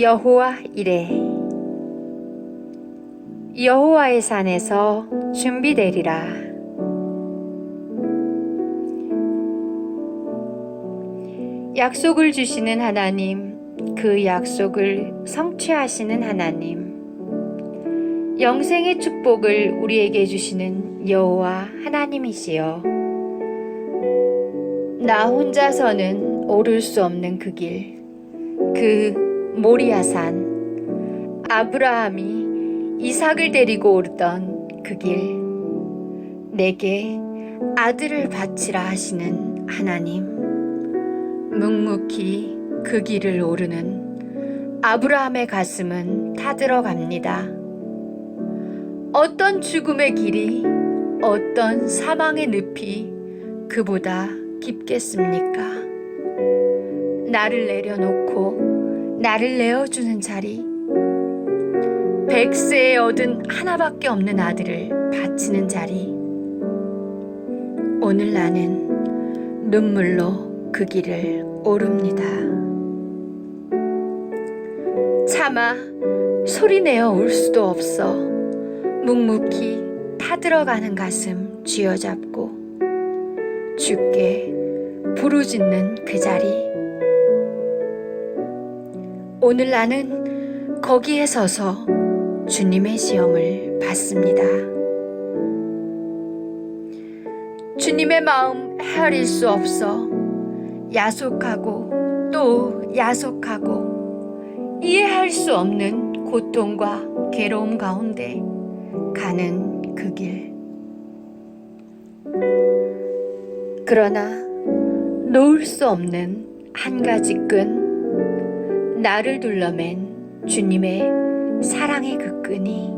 여호와 이래. 여호와의 산에서 준비되리라. 약속을 주시는 하나님 그 약속을 성취하시는 하나님. 영생의 축복을 우리에게 주시는 여호와 하나님이시여. 나 혼자서는 오를 수 없는 그 길, 그 모리아산, 아브라함이 이삭을 데리고 오르던 그 길, 내게 아들을 바치라 하시는 하나님, 묵묵히 그 길을 오르는 아브라함의 가슴은 타들어 갑니다. 어떤 죽음의 길이, 어떤 사망의 늪이 그보다 깊겠습니까? 나를 내려놓고 나를 내어주는 자리. 백세에 얻은 하나밖에 없는 아들을 바치는 자리. 오늘 나는 눈물로 그 길을 오릅니다. 차마 소리내어 울 수도 없어 묵묵히 타들어가는 가슴 쥐어잡고 주께 부르짖는 그 자리. 오늘 나는 거기에 서서 주님의 시험을 받습니다. 주님의 마음 헤아릴 수 없어 야속하고 또 야속하고 이해할 수 없는 고통과 괴로움 가운데 가는 그 길. 그러나 놓을 수 없는 한 가지 끈, 나를 둘러맨 주님의 사랑의 그 끈이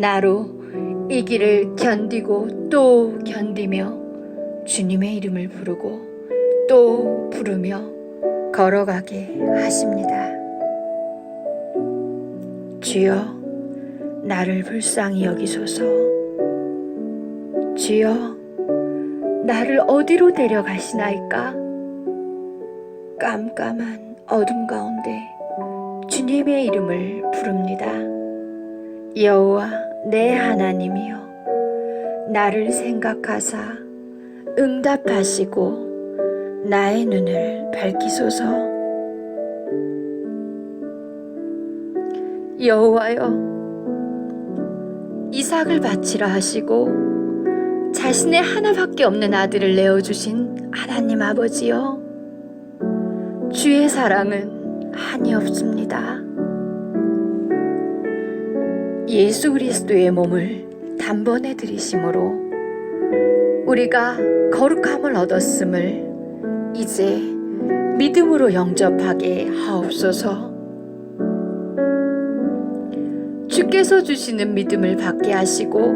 나로 이 길을 견디고 또 견디며 주님의 이름을 부르고 또 부르며 걸어가게 하십니다. 주여, 나를 불쌍히 여기소서. 주여, 나를 어디로 데려가시나이까? 깜깜한 어둠 가운데 주님의 이름을 부릅니다. 여호와 내 하나님이여, 나를 생각하사 응답하시고 나의 눈을 밝히소서. 여호와여, 이삭을 바치라 하시고 자신의 하나밖에 없는 아들을 내어주신 하나님 아버지여, 주의 사랑은 한이 없습니다. 예수 그리스도의 몸을 단번에 들이심으로 우리가 거룩함을 얻었음을 이제 믿음으로 영접하게 하옵소서. 주께서 주시는 믿음을 받게 하시고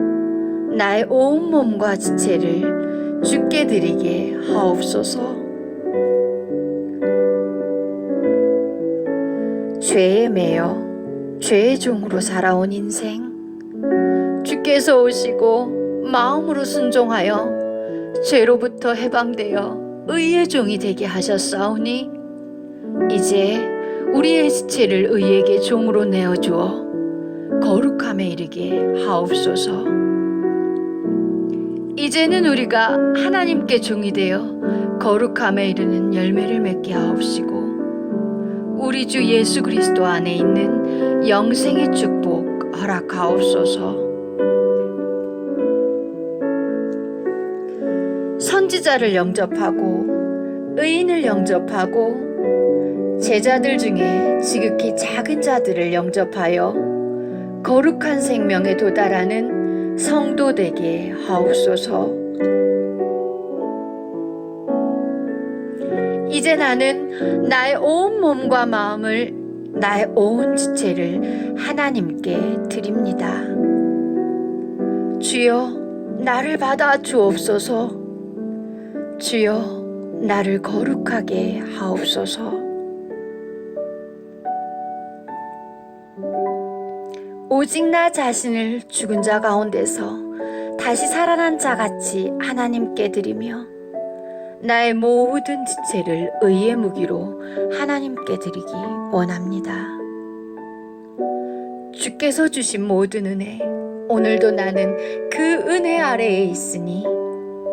나의 온 몸과 지체를 주께 드리게 하옵소서. 죄에 매여 죄의 종으로 살아온 인생 주께서 오시고 마음으로 순종하여 죄로부터 해방되어 의의 종이 되게 하셨사오니 이제 우리의 지체를 의에게 종으로 내어 주어 거룩함에 이르게 하옵소서. 이제는 우리가 하나님께 종이 되어 거룩함에 이르는 열매를 맺게 하옵시고 우리 주 예수 그리스도 안에 있는 영생의 축복 허락하옵소서. 선지자를 영접하고 의인을 영접하고 제자들 중에 지극히 작은 자들을 영접하여 거룩한 생명에 도달하는 성도 되게 하옵소서. 이제 나는 나의 온 몸과 마음을 나의 온 지체를 하나님께 드립니다. 주여 나를 받아 주옵소서. 주여 나를 거룩하게 하옵소서. 오직 나 자신을 죽은 자 가운데서 다시 살아난 자 같이 하나님께 드리며 나의 모든 지체를 의의 무기로 하나님께 드리기 원합니다. 주께서 주신 모든 은혜, 오늘도 나는 그 은혜 아래에 있으니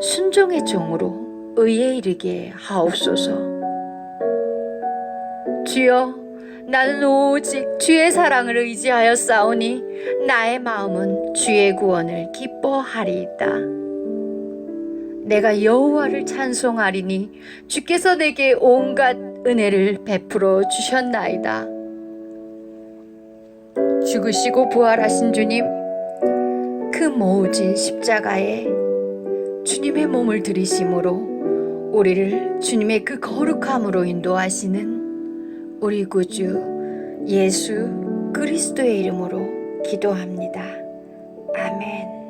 순종의 종으로 의에 이르게 하옵소서. 주여, 나는 오직 주의 사랑을 의지하여 싸우니 나의 마음은 주의 구원을 기뻐하리이다. 내가 여호와를 찬송하리니 주께서 내게 온갖 은혜를 베풀어 주셨나이다. 죽으시고 부활하신 주님, 그 모진 십자가에 주님의 몸을 들이심으로 우리를 주님의 그 거룩함으로 인도하시는 우리 구주 예수 그리스도의 이름으로 기도합니다. 아멘.